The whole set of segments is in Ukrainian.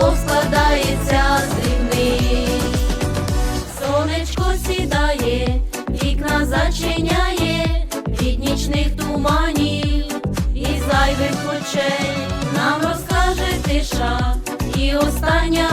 Бог складається з дрібних. сонечко сідає, вікна зачиняє, від нічних туманів і зайвих очей нам розкаже тиша і остання.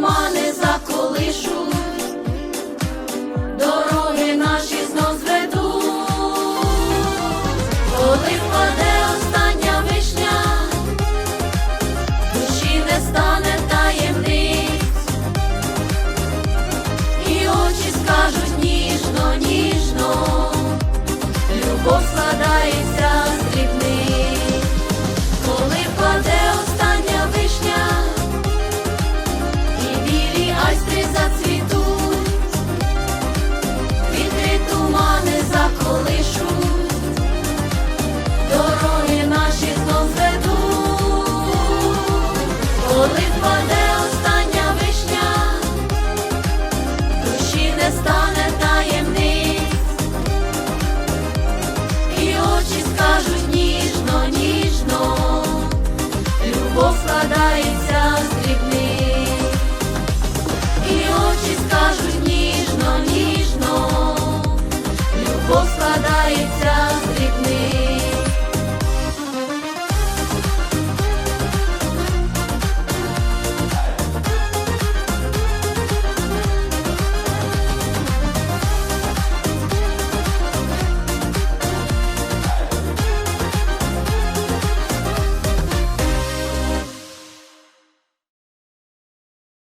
тумани заколишуть, дороги наші знов зведуть, коли впаде остання вишня, душі не стане таємниць, і очі скажуть ніжно, ніжно, любов складається. зацвітуть, вітри тумани заколишуть, дороги наші знов ведуть, коли впаде остання вишня, душі не стане таємниць, і очі скажуть ні. складається.